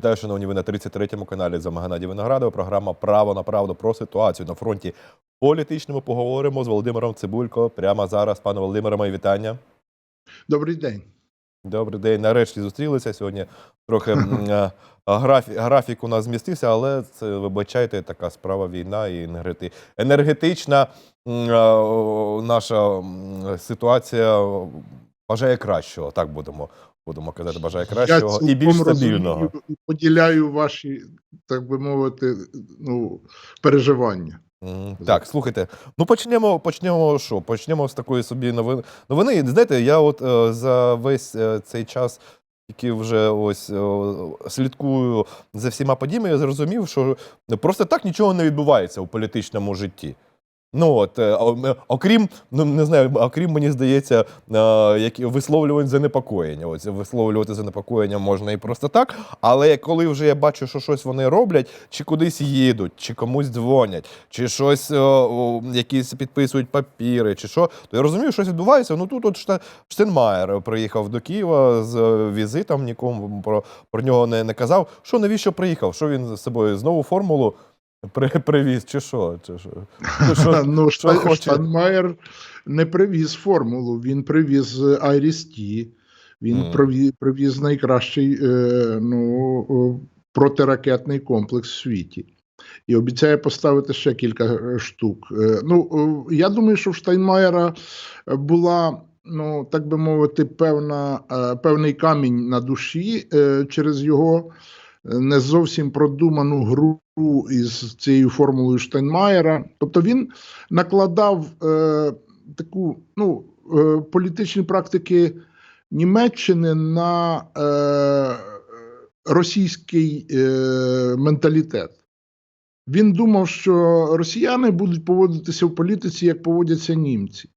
Вітаю, шановні, ви на 33-му каналі за Геннадій Виноградов. Програма Право на правду про ситуацію на фронті політичному. Поговоримо з Володимиром Цибулько. Прямо зараз, пане Володимире, мої вітання. Добрий день. Добрий день. Нарешті зустрілися сьогодні. Трохи е, графік, графік у нас змістився, але це вибачайте, така справа війна і енергети- енергетична е, наша ситуація бажає кращого. Так будемо, будемо казати, бажає кращого і більш стабільного. поділяю ваші, так би мовити, ну, переживання. Так, слухайте. Ну почнемо, почнемо що? Почнемо з такої собі новини. Новини. Знаєте, я от е, за весь е, цей час, який вже ось е, слідкую за всіма подіями, я зрозумів, що просто так нічого не відбувається у політичному житті. Ну от, е, окрім, ну не знаю, окрім мені здається, е, які висловлювань занепокоєння. Ось висловлювати занепокоєння можна і просто так. Але коли вже я бачу, що щось вони роблять, чи кудись їдуть, чи комусь дзвонять, чи щось е, о, якісь підписують папіри, чи що, то я розумію, що щось відбувається. Ну тут от Штенмаєр приїхав до Києва з візитом, нікому про, про нього не, не казав. Що навіщо приїхав? Що він з собою знову формулу при, привіз, чи що? Чи що? Що? ну, що Шта- хоче? Штайнмаєр не привіз формулу, він привіз Айріс-Ті, він Мгм. привіз, привіз найкращий е, ну, протиракетний комплекс в світі. І обіцяє поставити ще кілька е, штук. Е, Ну, я думаю, що в Штайнмаєра була, ну, так би мовити, певна, е, певний камінь на душі е, через його не зовсім продуману гру із цією формулою Штайнмаєра. Тобто він накладав е, таку ну, е, політичні практики Німеччини на е, російський е, менталітет. Він думав, що росіяни будуть поводитися в політиці, як поводяться німці,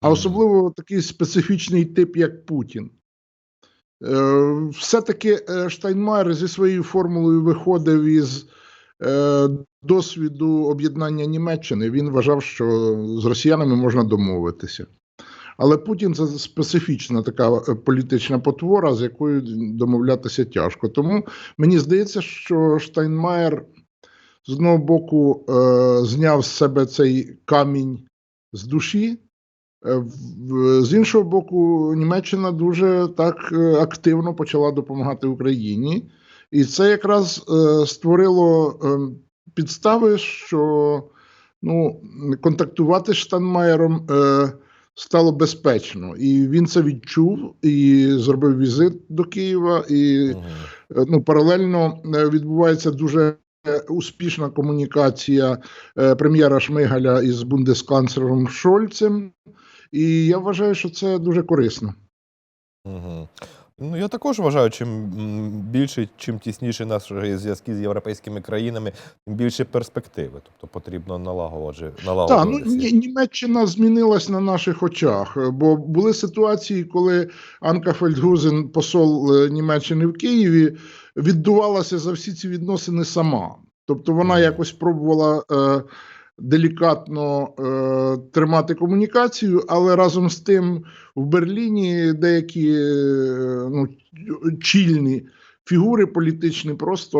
а особливо такий специфічний тип, як Путін. Е, Все-таки е, Штайнмаєр зі своєю формулою виходив із е, досвіду об'єднання Німеччини. Він вважав, що з росіянами можна домовитися. Але Путін це специфічна така політична потвора, з якою домовлятися тяжко. Тому мені здається, що Штайнмаєр з одного боку зняв з себе цей камінь з душі. Е, З іншого боку, Німеччина дуже так е, активно почала допомагати Україні, і це якраз е, створило підстави, що ну, контактувати з Штанмаєром стало безпечно. І він це відчув і зробив візит до Києва. І ну, паралельно відбувається дуже успішна комунікація прем'єра Шмигаля із бундесканцлером Шольцем. І я вважаю, що це дуже корисно. Мгм. Ну, я також вважаю, чим більше, чим тісніше наші зв'язки з європейськими країнами, тим більше перспективи. Тобто потрібно налагоджувати. Так, ну Німеччина змінилась на наших очах, бо були ситуації, коли Анка Фельдгузен, посол е, Німеччини в Києві, віддувалася за всі ці відносини сама. Тобто вона якось пробувала е, делікатно е, тримати комунікацію, але разом з тим в Берліні деякі е, ну, чільні фігури політичні просто,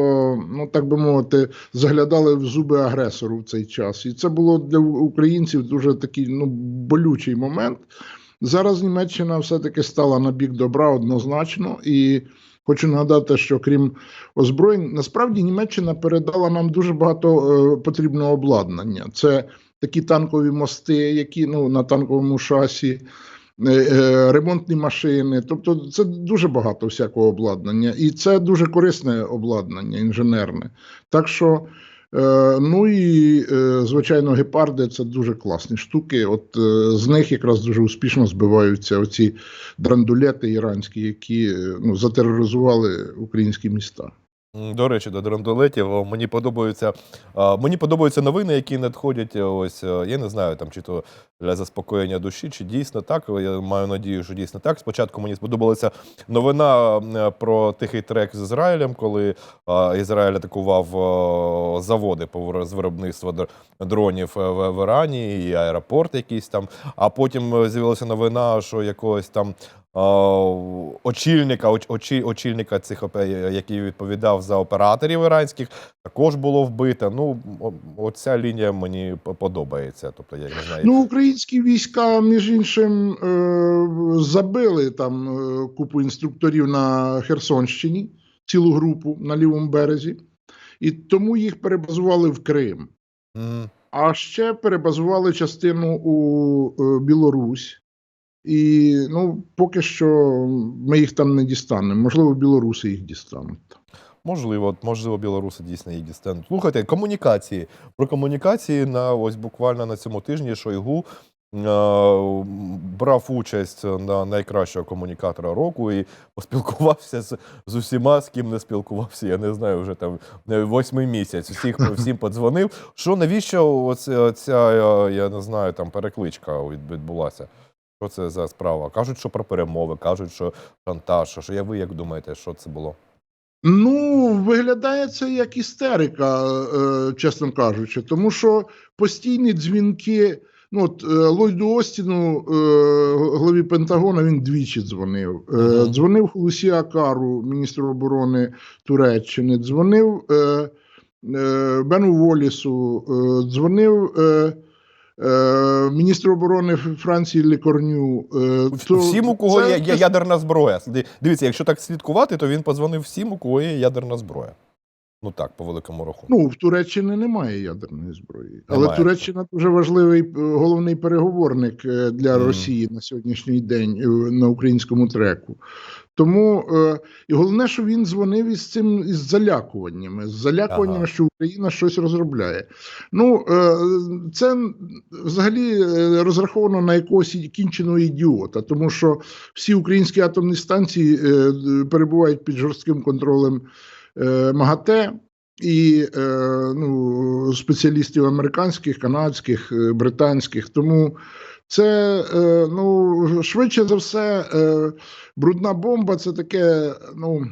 ну так би мовити, заглядали в зуби агресору в цей час. І це було для українців дуже такий ну, болючий момент. Зараз Німеччина все-таки стала на бік добра однозначно. І хочу нагадати, що крім озброєнь, насправді Німеччина передала нам дуже багато е, потрібного обладнання. Це такі танкові мости, які ну, на танковому шасі. е, е, Ремонтні машини, тобто це дуже багато всякого обладнання, і це дуже корисне обладнання інженерне. Так що, ну і е, звичайно, гепарди це дуже класні штуки. От е, з них якраз дуже успішно збиваються оці драндулети іранські, які е, ну, затероризували українські міста. До речі, до драндулетів мені подобаються мені подобаються новини, які надходять. е, Ось е, я не знаю, там чи то для заспокоєння душі, чи дійсно так. Я маю надію, що дійсно так. Спочатку мені сподобалася новина е, про тихий трек з Ізраїлем, коли Ізраїль атакував заводи з виробництва дронів в, Ірані і аеропорт якийсь там. А потім з'явилася новина, що якогось там очільника, оч- очі- очільника цих опе- який відповідав за операторів іранських, також було вбито. Ну, оця лінія мені подобається. Тобто, я не знаю. Ну, українські війська, між іншим, е, забили там е, купу інструкторів на Херсонщині, цілу групу на лівому березі, і тому їх перебазували в Крим. М, А ще перебазували частину у е, Білорусь. І ну, поки що ми їх там не дістанемо. Можливо, білоруси їх дістануть. Можливо, можливо, білоруси дійсно її дістануть. Слухайте, комунікації. Про комунікації на ось буквально на цьому тижні Шойгу е, брав участь на найкращого комунікатора року і поспілкувався з, з усіма, з ким не спілкувався. Я не знаю, вже там е, восьмий місяць. Всіх всім подзвонив. Що навіщо оця, ця, е, я не знаю, там перекличка відбулася? Що це за справа? Кажуть, що про перемови, кажуть, що шантаж. Що, що я ви як думаєте, що це було? Ну, виглядає це як істерика, е, чесно кажучи, тому що постійні дзвінки. Ну, от е, Ллойду Остіну, е, главі Пентагона, він двічі дзвонив. Е, Мгм. Дзвонив Хулусі Акару, міністру оборони Туреччини, дзвонив е, е, Бену Волісу, е, дзвонив е, міністру оборони Франції Лікорню. Е, то всім, у кого це- є, ядерна зброя. Ди- Дивіться, якщо так слідкувати, то він позвонив всім, у кого є ядерна зброя. Ну так, по великому рахунку. Ну, в Туреччині немає ядерної зброї, але Туреччина дуже важливий е, головний переговорник е, для Мгм. Росії на сьогоднішній день е, на українському треку. Тому е, і головне, що він дзвонив із цим із залякуваннями, з залякуваннями, Ага. що Україна щось розробляє. Ну е, це взагалі розраховано на якогось кінченого ідіота, тому що всі українські атомні станції е, перебувають під жорстким контролем МАГАТЕ. І е, ну, спеціалістів американських, канадських, е, британських. Тому це е, ну, швидше за все, е, брудна бомба це таке, ну,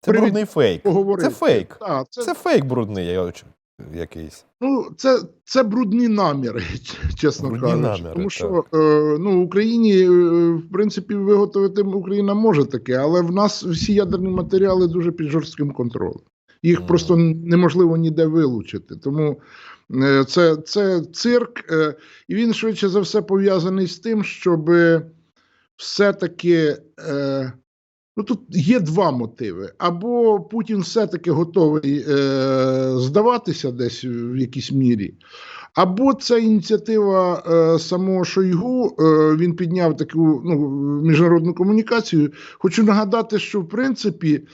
Це брудний фейк. поговорити. Це фейк. Да, це, Це фейк брудний, я очу- якийсь. ну, це, це брудні наміри, чесно Брудні кажучи. наміри, Тому що е, ну, Україні, е, в принципі, виготовити Україна може таке, але в нас всі ядерні матеріали дуже під жорстким контролем. Їх Мгм. просто неможливо ніде вилучити. Тому е, це, це цирк, е, і він швидше за все пов'язаний з тим, щоб все-таки. Е, Ну, тут є два мотиви. Або Путін все-таки готовий е, здаватися десь в якійсь мірі, або це ініціатива е, самого Шойгу. Е, він підняв таку ну, міжнародну комунікацію. Хочу нагадати, що в принципі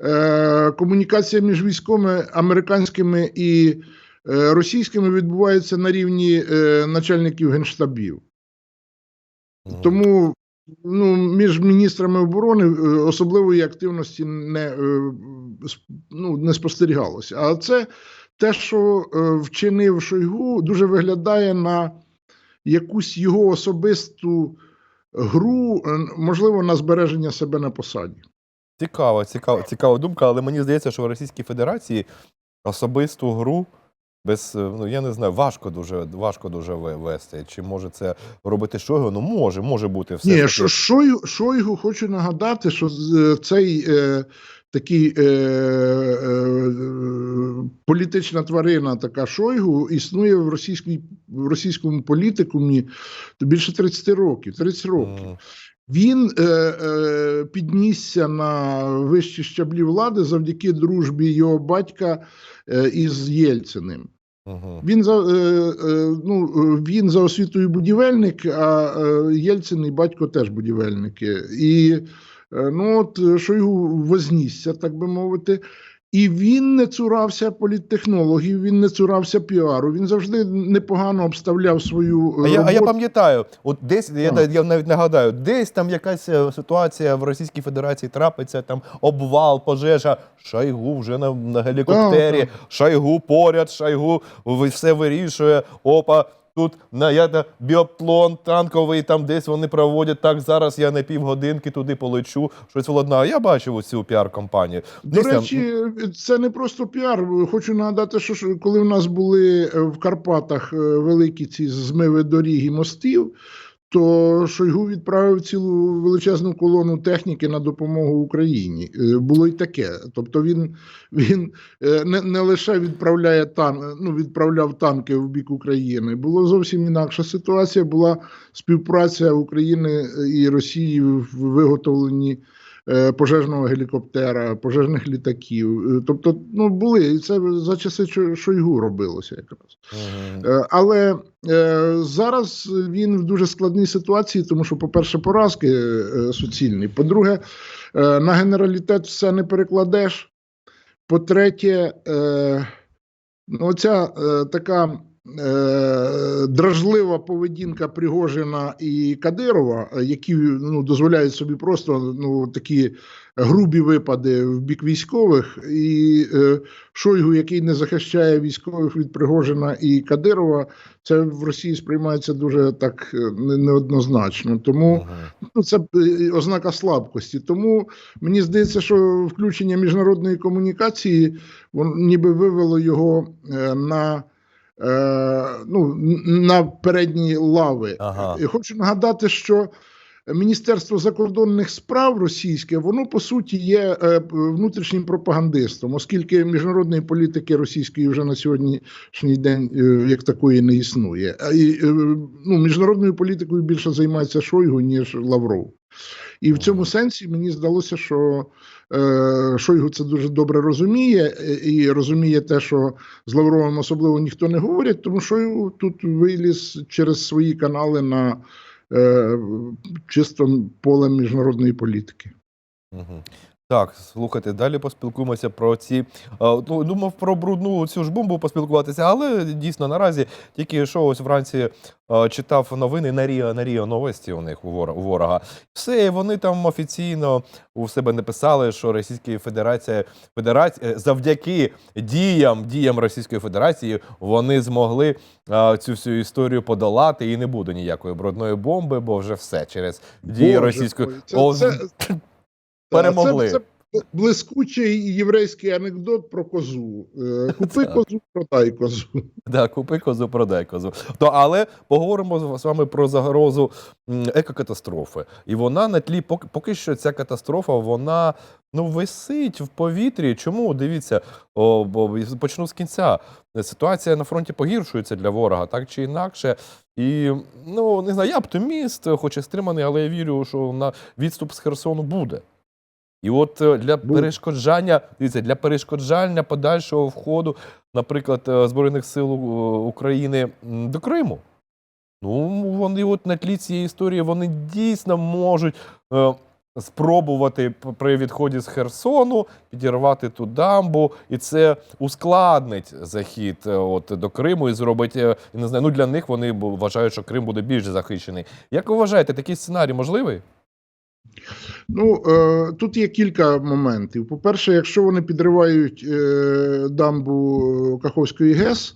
е, комунікація між військовими американськими і е, російськими відбувається на рівні е, начальників генштабів. Тому ну, між міністрами оборони е, особливої активності не, е, ну, не спостерігалося. А це те, що е, вчинив Шойгу, дуже виглядає на якусь його особисту гру, можливо, на збереження себе на посаді. Цікава, цікава, цікава думка, але мені здається, що в Російській Федерації особисту гру без, е, ну я не знаю, важко дуже, важко дуже вести. Чи може це робити Шойгу? Ну може, може бути все. Ні. Шойгу, Шойгу хочу нагадати, що е, цей е, такий е, е, політична тварина, така Шойгу, існує в, російській, в російському політикумі більше 30 років. 30 років. М, Він е, е, піднісся на вищі щаблі влади завдяки дружбі його батька е, із Єльциним. Мгм. Він за е, е, ну, е, він за освітою будівельник, а Єльцин і батько теж будівельники. І ну от Шойгу вознісся, так би мовити. І він не цурався політтехнологів, він не цурався піару. Він завжди непогано обставляв свою е, А я, а я пам'ятаю, от десь я, я навіть нагадаю, десь там якась е, ситуація в Російській Федерації трапиться, там обвал, пожежа, Шойгу вже на, на гелікоптері, Так, Шойгу поряд, Шойгу ви- все вирішує. Опа, тут на я біоплон танковий, там десь вони проводять. Так зараз я на півгодинки туди полечу. Щось володна. Я бачив оцю піар-компанію. До Десь там- речі, це не просто піар. Хочу нагадати, що коли в нас були е, в Карпатах е, великі ці змиви доріг і мостів, то Шойгу відправив цілу величезну колону техніки на допомогу Україні. Е, Було й таке. Тобто він, він е, не, не лише відправляє там, ну, відправляв танки в бік України. Було зовсім інакша ситуація. Була співпраця України і Росії в виготовленні пожежного гелікоптера, пожежних літаків. Е, Тобто, ну були і це за часи Чо- Шойгу робилося якраз. Е, Але е, зараз він в дуже складній ситуації, тому що, по-перше, поразки е, суцільні. По-друге, е, на генералітет все не перекладеш. По-третє, е, ну, ця е, така е, дражлива поведінка Пригожина і Кадирова, е, які ну, дозволяють собі просто ну, такі грубі випади в бік військових, і е, Шойгу, який не захищає військових від Пригожина і Кадирова, це в Росії сприймається дуже так е, неоднозначно. Тому ну, це е, ознака слабкості. Тому мені здається, що включення міжнародної комунікації воно ніби вивело його е, на, е, ну, на передні лави. Ага. І хочу нагадати, що. Міністерство закордонних справ російське, воно по суті є е, внутрішнім пропагандистом, оскільки міжнародної політики російської вже на сьогоднішній день е, як такої не існує. А і, е, ну, міжнародною політикою більше займається Шойгу, ніж Лавров. І в цьому сенсі мені здалося, що е, Шойгу це дуже добре розуміє, і розуміє те, що з Лавровим особливо ніхто не говорить, тому Шойгу тут виліз через свої канали на чисто поле міжнародної політики. Так, слухайте, далі поспілкуємося про ці. е, Ну, думав про брудну цю ж бомбу поспілкуватися, але дійсно наразі тільки що ось вранці е, читав новини на Ріо, на Ріо новості у них у ворога. Все, і вони там офіційно у себе написали, що Російська Федерація Федерація завдяки діям діям Російської Федерації вони змогли е, цю всю історію подолати, і не буде ніякої брудної бомби, бо вже все через дії Боже російської це, це, перемогли. Це, це блискучий єврейський анекдот про козу. Е, Купи козу, продай козу. Да, купи козу, продай козу. То, але поговоримо з вами про загрозу екокатастрофи. І вона на тлі, поки, поки що ця катастрофа, вона ну, висить в повітрі. Чому? Дивіться, о, бо почну з кінця. Ситуація на фронті погіршується для ворога, так чи інакше. І ну не знаю, я оптиміст, хоч і стриманий, але я вірю, що на відступ з Херсону буде. І от е, для перешкоджання, дивіться, для перешкоджання подальшого входу, наприклад, е, Збройних сил України до Криму. Ну, вони от на тлі цієї історії вони дійсно можуть е, спробувати при відході з Херсону підірвати ту дамбу, і це ускладнить захід е, от, до Криму і зробить, не знаю, ну для них вони вважають, що Крим буде більш захищений. Як ви вважаєте, такий сценарій можливий? Ну, е, тут є кілька моментів. По-перше, якщо вони підривають е, дамбу Каховської ГЕС,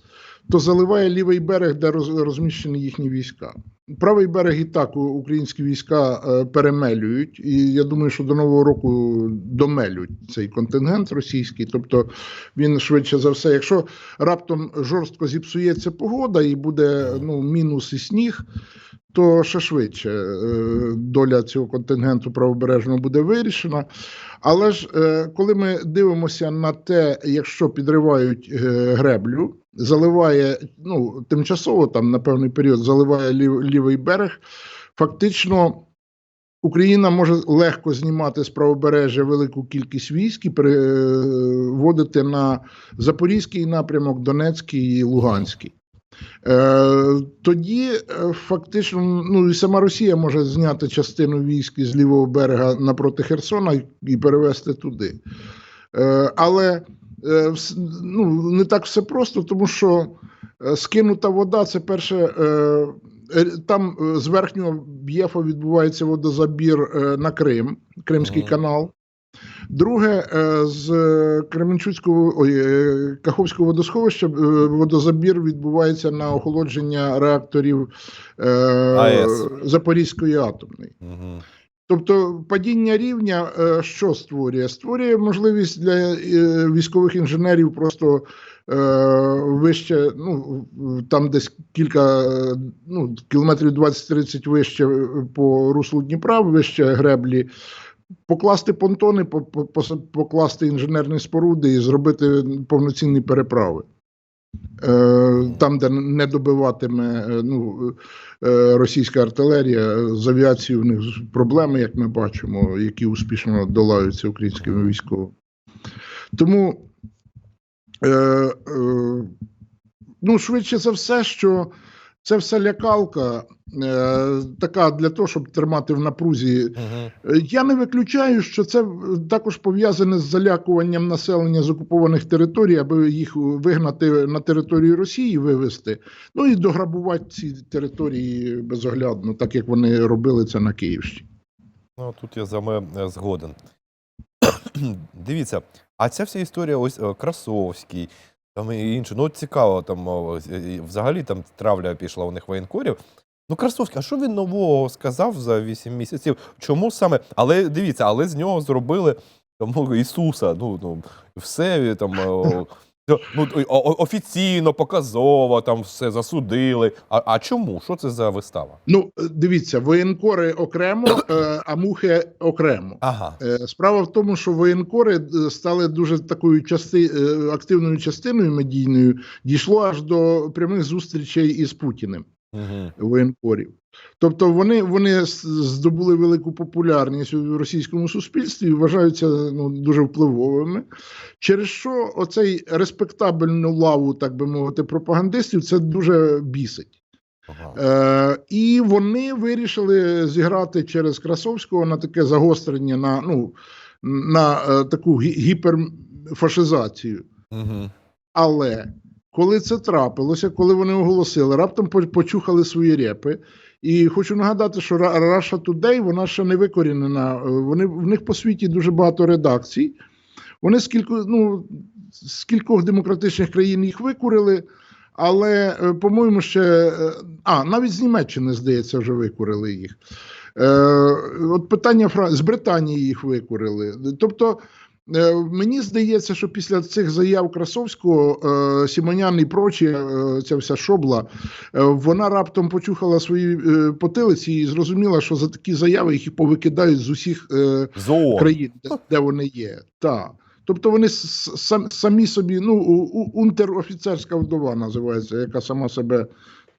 то заливає лівий берег, де роз, розміщені їхні війська. Правий берег і так українські війська е, перемелюють, і я думаю, що до нового року домелють цей контингент російський. Тобто він швидше за все, якщо раптом жорстко зіпсується погода і буде ну, мінус і сніг, то ще швидше е, доля цього контингенту правобережного буде вирішена. Але ж е, коли ми дивимося на те, якщо підривають е, греблю, заливає ну, тимчасово там на певний період заливає лів, лівий берег, фактично. Україна може легко знімати з правобережжя велику кількість військ і переводити на Запорізький напрямок, Донецький і Луганський. Е, тоді е, фактично ну, і сама Росія може зняти частину військ з лівого берега напроти Херсона і, перевести туди. Е, але ну, не так все просто, тому що скинута вода це перше. Там з верхнього б'єфа відбувається водозабір на Крим, Кримський Мгм. канал. Друге, е, з Кременчуцького ой, е, Каховського водосховища е, водозабір відбувається на охолодження реакторів е, АЕС. Запорізької атомної. Угу. Тобто падіння рівня е, що створює? Створює можливість для е, військових інженерів просто е, вище, ну, там десь кілька е, ну, кілометрів 20-30 вище е, по руслу Дніпра, вище греблі, покласти понтони, покласти інженерні споруди і зробити повноцінні переправи. Е, Там, де не добиватиме е, ну, е, російська артилерія, з авіацією в них проблеми, як ми бачимо, які успішно долаються українськими військовими. Тому, ну, швидше за все, що це все лякалка, е, така для того, щоб тримати в напрузі Угу. Я не виключаю, що це також пов'язане з залякуванням населення з окупованих територій, аби їх вигнати на територію Росії, вивезти, ну і дограбувати ці території безоглядно, так як вони робили це на Київщині. Ну, тут я з вами е, згоден. Дивіться, а ця вся історія, ось е, Красовський, там і інше. Ну, цікаво, там взагалі там травля пішла у них воєнкорів. Ну, Красовський, а що він нового сказав за 8 місяців? Чому саме? Але дивіться, але з нього зробили там, Ісуса. Ну, ну все там. Ну, офіційно, показово, там все засудили. А, а чому? Що це за вистава? Ну, е, дивіться, воєнкори окремо, е, а мухи окремо. Ага. Е, Справа в тому, що воєнкори стали дуже такою части, активною частиною медійною, дійшло аж до прямих зустрічей із Путіним. Угу. воєнкорів. Тобто вони, вони здобули велику популярність у російському суспільстві і вважаються ну, дуже впливовими. Через що оцей респектабельну лаву, так би мовити, пропагандистів це дуже бісить. Ага. Е, і вони вирішили зіграти через Красовського на таке загострення, на, ну, на е, таку гі- гіперфашизацію. Угу. Але коли це трапилося, коли вони оголосили, раптом почухали свої репи. І хочу нагадати, що Russia Today, вона ще не викорінена. Е, Вони в них по світі дуже багато редакцій. Вони з кількох, ну, з кількох демократичних країн їх викурили, але, е, по-моєму, ще е, а навіть з Німеччини, здається, вже викурили їх. Е, От питання з Британії їх викурили. Тобто. Е, Мені здається, що після цих заяв Красовського е, Сімонян і прочі, е, ця вся шобла, вона раптом почухала свої потилиці і зрозуміла, що за такі заяви їх повикидають з усіх Зоо. країн, де, де вони є. Так. Тобто вони самі собі, ну, унтерофіцерська вдова називається, яка сама себе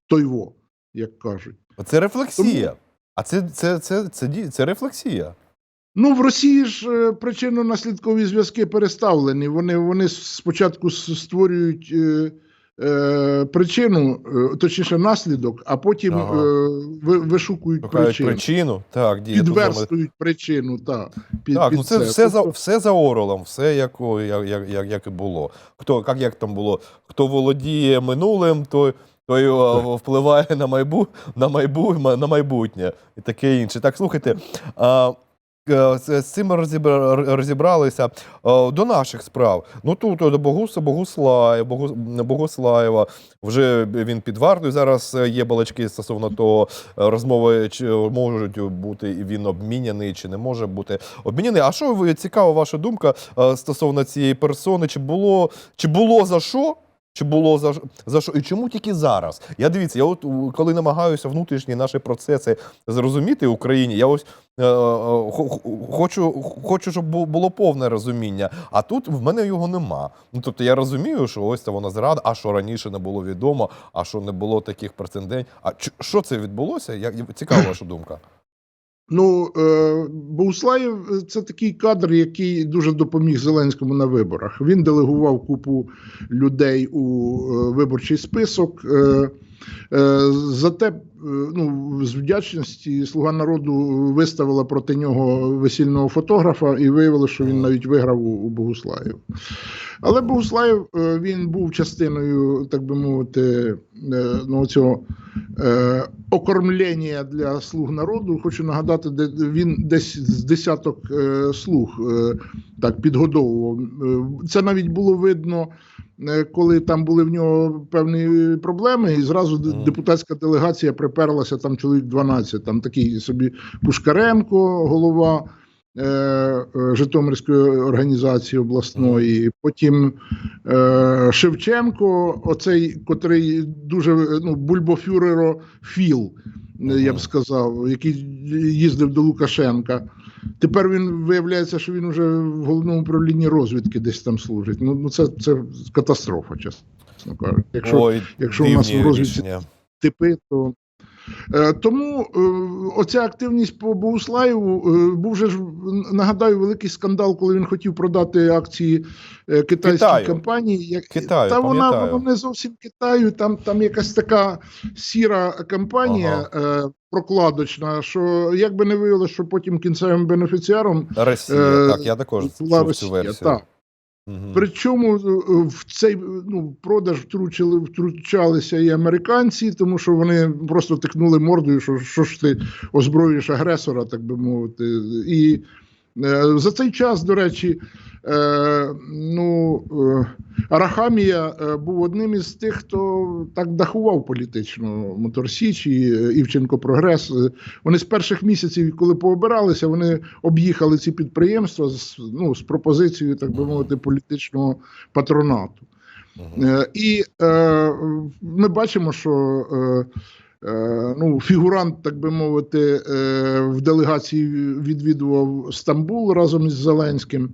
тойво, як кажуть. Це рефлексія. А це, це, це, це, ді- це рефлексія. Ну, в Росії ж е, причинно-наслідкові зв'язки переставлені. Вони, вони спочатку створюють е, е, причину, е, точніше, наслідок, а потім Ага. е, вишукують причину. причину. Так, діє. Підверстують причину, так. Під, Так, під ну це все за Тобто, все за Орелом, все як, як, як, як, як і було. Хто як, як там було? Хто володіє минулим, той, той впливає на майбу, на майбу, на майбутнє і таке інше. Так, слухайте. А, е, з, з цим розібра- розібралися Е, до наших справ. Ну тут о, до Богуса Богуслаєва, Богуслаєва. Вже він під вартою. Зараз е, є балачки стосовно того, е, розмови чи можуть бути він обміняний, чи не може бути обміняний. А що цікава ваша думка е, стосовно цієї персони? Чи було, чи було за що? Чи було за, за що? І чому тільки зараз? Я дивіться, я от коли намагаюся внутрішні наші процеси зрозуміти в Україні, я ось е, е, хо- хо- хочу, хочу, щоб було повне розуміння. А тут в мене його нема. Ну тобто я розумію, що ось це вона зрада, а що раніше не було відомо, а що не було таких прецедентів. А ч- що це відбулося? Як цікава ваша думка? Ну, е, Богуслаєв е, це такий кадр, який дуже допоміг Зеленському на виборах. Він делегував купу людей у е, виборчий список. Зате, ну, з вдячності Слуга народу виставила проти нього весільного фотографа і виявилося, що він навіть виграв у, у Богуслаєв. Але Богуслаєв е, він був частиною, так би мовити, е, ну, цього е, окормлення для слуг народу. Хочу нагадати, де він десь з десяток е, слуг е, так підгодовував. Е, Це навіть було видно, е, коли там були в нього певні проблеми, і зразу депутатська делегація приперлася там чоловік 12, там такий собі Пушкаренко, голова. е, е, Житомирської організації обласної, потім е, Шевченко, оцей, котрий дуже ну, бульбофюреро Філ, я б сказав, який їздив до Лукашенка. Тепер він виявляється, що він вже в головному управлінні розвідки десь там служить. Ну, ну це, це катастрофа, чесно кажучи. Якщо Ой, якщо у нас в розвідці рішення. типи, то. Е, Тому е, оця активність по Богуслаєву е, був же ж нагадаю великий скандал, коли він хотів продати акції китайській Китаю. компанії. Як Китаю, та вона, вона не зовсім Китаю. Там там якась така сіра компанія е, прокладочна, що як би не виявилося, що потім кінцевим бенефіціаром Росія, Е, так, я також була чув Росія. цю версію. Так. Мгм. Причому е, в цей ну, продаж втручили, втручалися і американці, тому що вони просто тикнули мордою, що, що ж ти озброїш агресора, так би мовити. І за цей час, до речі, е, ну, е, Арахамія е, був одним із тих, хто так дахував політично Мотор Січ і е, Івченко Прогрес. Е, Вони з перших місяців, коли пообиралися, вони об'їхали ці підприємства з, ну, з пропозицією, так би мовити, політичного патронату. Мгм. Е, І е, ми бачимо, що е, е, ну, фігурант, так би мовити, е, в делегації відвідував Стамбул разом із Зеленським.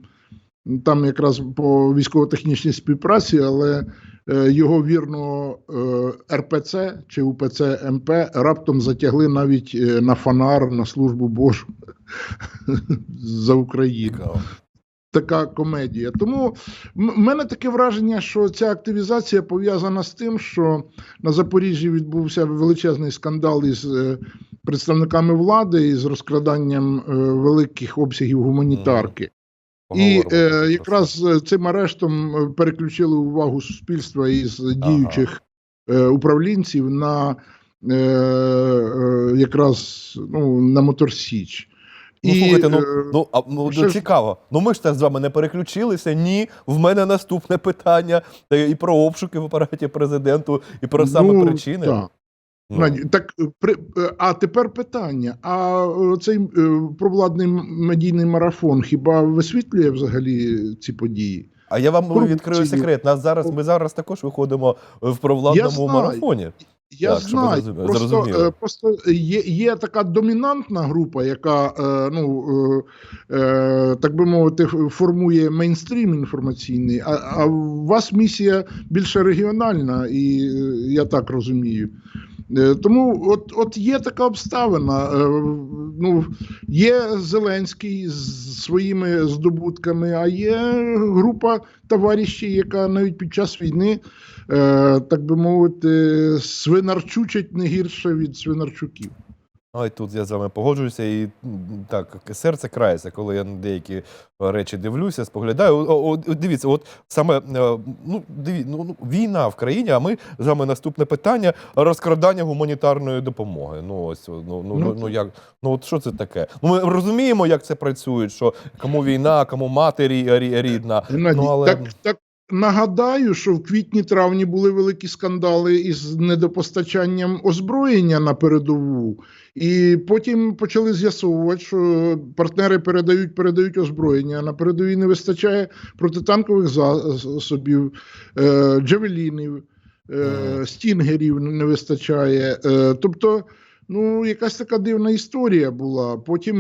Там якраз по військово-технічній співпраці, але е, його вірного е, РПЦ чи УПЦ МП раптом затягли навіть е, на фонар на службу Божу за Україну. Така комедія. Тому в мене таке враження, що ця активізація пов'язана з тим, що на Запоріжжі відбувся величезний скандал із е, представниками влади і з розкраданням е, великих обсягів гуманітарки. І е, якраз цим арештом е, переключили увагу суспільства із діючих е, управлінців на е, е, якраз ну, на Моторсіч. Ну, слухайте, ну, е, ну, а, ну ще цікаво. Ну ми ж так з вами не переключилися. Ні, в мене наступне питання і про обшуки в апараті президенту, і про саме ну, причини. Так. Ну, Так, е, при, е, а тепер питання: а цей провладний медійний марафон хіба висвітлює взагалі ці події? а я вам корупції. відкрию секрет. Нас зараз ми зараз також виходимо в провладному марафоні. Я Так, знаю, просто, е, просто є, є така домінантна група, яка е, ну, е, так би мовити, формує мейнстрім інформаційний, а, а у вас місія більше регіональна, і я так розумію. Тому от, от є така обставина. Ну, є Зеленський з своїми здобутками, а є група товаришів, яка навіть під час війни, так би мовити, свинарчучить не гірше від свинарчуків. Ой, тут я з вами погоджуюся, і так серце крається, коли я на деякі е, речі дивлюся, споглядаю. О, о, дивіться, от саме е, ну, диві, ну, ну, війна в країні, а ми з вами наступне питання розкрадання гуманітарної допомоги. Ну ось ну, ну, ну, Ну, ну як ну от що це таке? Ну ми розуміємо, як це працює, що кому війна, кому матері рідна. Ну, але- так, так нагадаю, що в квітні-травні були великі скандали із недопостачанням озброєння на передову, і потім почали з'ясовувати, що партнери передають, передають озброєння. а На передовій не вистачає протитанкових засобів, е, джавелінів, е, стінгерів не вистачає. Е, тобто. Ну, якась така дивна історія була. Потім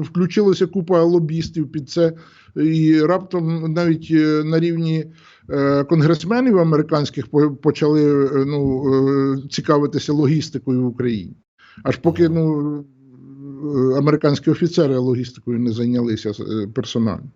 е, включилася купа лобістів під це, і раптом навіть е, на рівні е, конгресменів американських почали ну, цікавитися логістикою в Україні. Аж поки ну, американські офіцери логістикою не зайнялися персонально.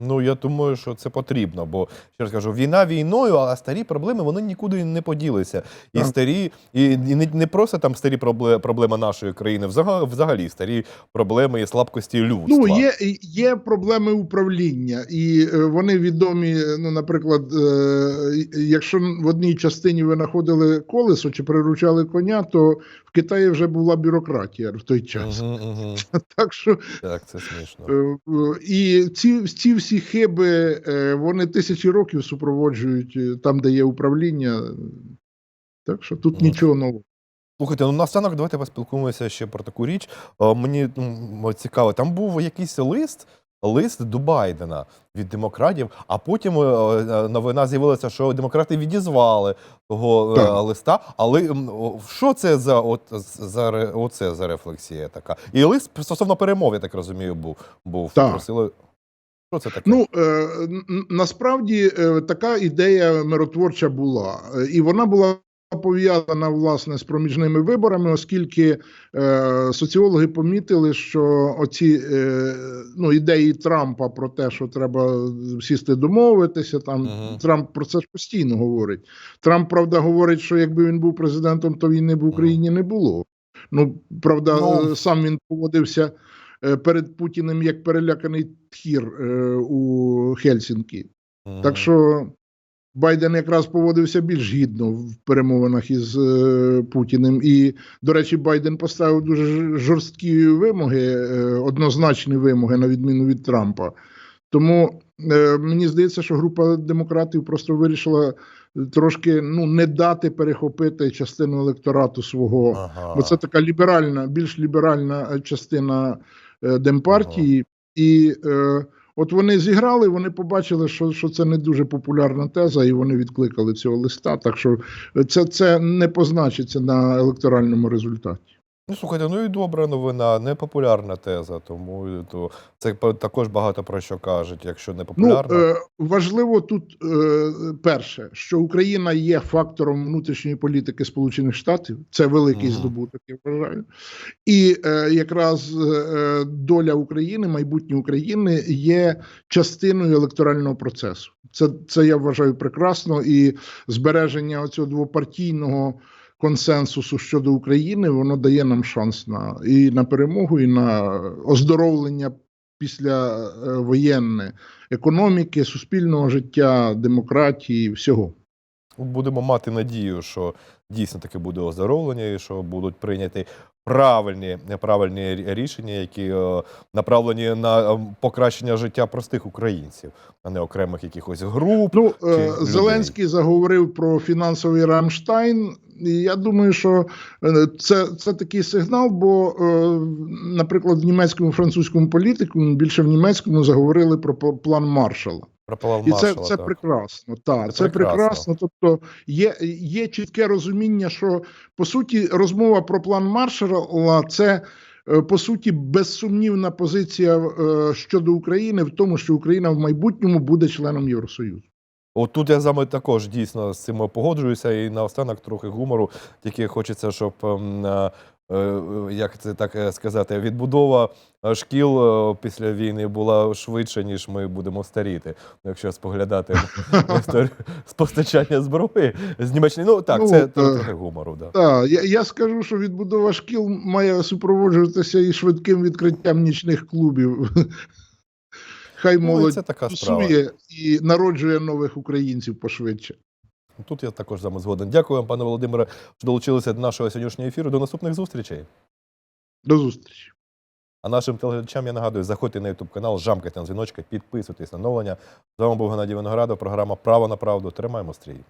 Ну я думаю, що це потрібно, бо ще раз кажу, війна війною, а старі проблеми вони нікуди не поділися. І Так. старі, і, і не, не просто там старі проблеми, проблеми нашої країни, взагалі, взагалі старі проблеми і слабкості людства. Ну, є, є проблеми управління, і е, вони відомі. Ну, наприклад, е, якщо в одній частині ви знаходили колесо чи приручали коня, то в Китаї вже була бюрократія в той час. Угу, угу. Так що Так, це смішно. Е, І ці, ці всі хиби е, вони тисячі років супроводжують е, там, де є управління. Так що тут нічого нового. Слухайте, ну наостанок давайте поспілкуємося ще про таку річ. Е, Мені м, цікаво, там був якийсь лист, лист до Байдена від демократів, а потім новина з'явилася, що демократи відізвали того Так. листа. Але що це за от за оце за рефлексія така? І лист стосовно перемов, я так розумію, був. був. Так. Просили. Що це таке? Ну е, насправді е, така ідея миротворча була, Е, і вона була пов'язана власне з проміжними виборами, оскільки е, соціологи помітили, що оці е, ну, ідеї Трампа про те, що треба сісти домовитися, там Мгм. Трамп про це ж постійно говорить. Трамп, правда, говорить, що якби він був президентом, то війни в Україні не було. Ну, правда, Ну. сам він поводився перед Путіним як переляканий тхір е, у Хельсінкі. Мгм. Так що Байден якраз поводився більш гідно в перемовинах із е, Путіним. І, до речі, Байден поставив дуже жорсткі вимоги, е, однозначні вимоги, на відміну від Трампа. Тому е, мені здається, що група демократів просто вирішила трошки ну, не дати перехопити частину електорату свого. Ага. Бо це така ліберальна, більш ліберальна е, частина е, ага. І е, от вони зіграли, вони побачили, що, що це не дуже популярна теза, і вони відкликали цього листа. Так що це, це не позначиться на електоральному результаті. Ну, слухайте, ну і добра новина, непопулярна теза, тому то це також багато про що кажуть. Якщо не Ну, популярна, е, важливо тут е, перше, що Україна є фактором внутрішньої політики Сполучених Штатів. Це великий Мгм. здобуток, я вважаю. І е, якраз е, доля України, майбутнє України є частиною електорального процесу. Це, це я вважаю прекрасно. І збереження оцього двопартійного консенсусу щодо України воно дає нам шанс на і на перемогу, і на оздоровлення після е, воєнне економіки, суспільного життя, демократії, всього. будемо мати надію, що дійсно таки буде оздоровлення, і що будуть прийняті правильні, правильні рішення, які е, направлені на е, покращення життя простих українців, а не окремих якихось груп. Ну, Чи е, людей? Зеленський заговорив про фінансовий Рамштайн. І я думаю, що це, це такий сигнал, бо, наприклад, в німецькому французькому політику, більше в німецькому заговорили про пл- план Маршала. І це, це так. прекрасно. Так, Це це, прекрасно. прекрасно. Тобто є, є чітке розуміння, що по суті розмова про план Маршалла це. е, По суті, безсумнівна позиція е, щодо України в тому, що Україна в майбутньому буде членом Євросоюзу. От тут я з вами також дійсно з цим погоджуюся, і наостанок трохи гумору. Тільки хочеться, щоб ем, е, як це так е, сказати, відбудова е, шкіл е, після війни була швидше, ніж ми будемо старіти. Якщо споглядати історію з постачання зброї з Німеччини. Ну так, Ну, це е, трохи гумору. Да. Так, я, я скажу, що відбудова шкіл має супроводжуватися і швидким відкриттям нічних клубів. Хай Ну, і це така справа. і народжує нових українців пошвидше. Тут я також з вами згоден. Дякую вам, пане Володимире, що долучилися до нашого сьогоднішнього ефіру. До наступних зустрічей. До зустрічі. А нашим телеглядачам я нагадую, заходьте на YouTube канал, жамкайте на дзвіночки, підписуйтесь на новлення. З вами був Геннадій Виноградов, програма Право на правду. Тримаємо стрій.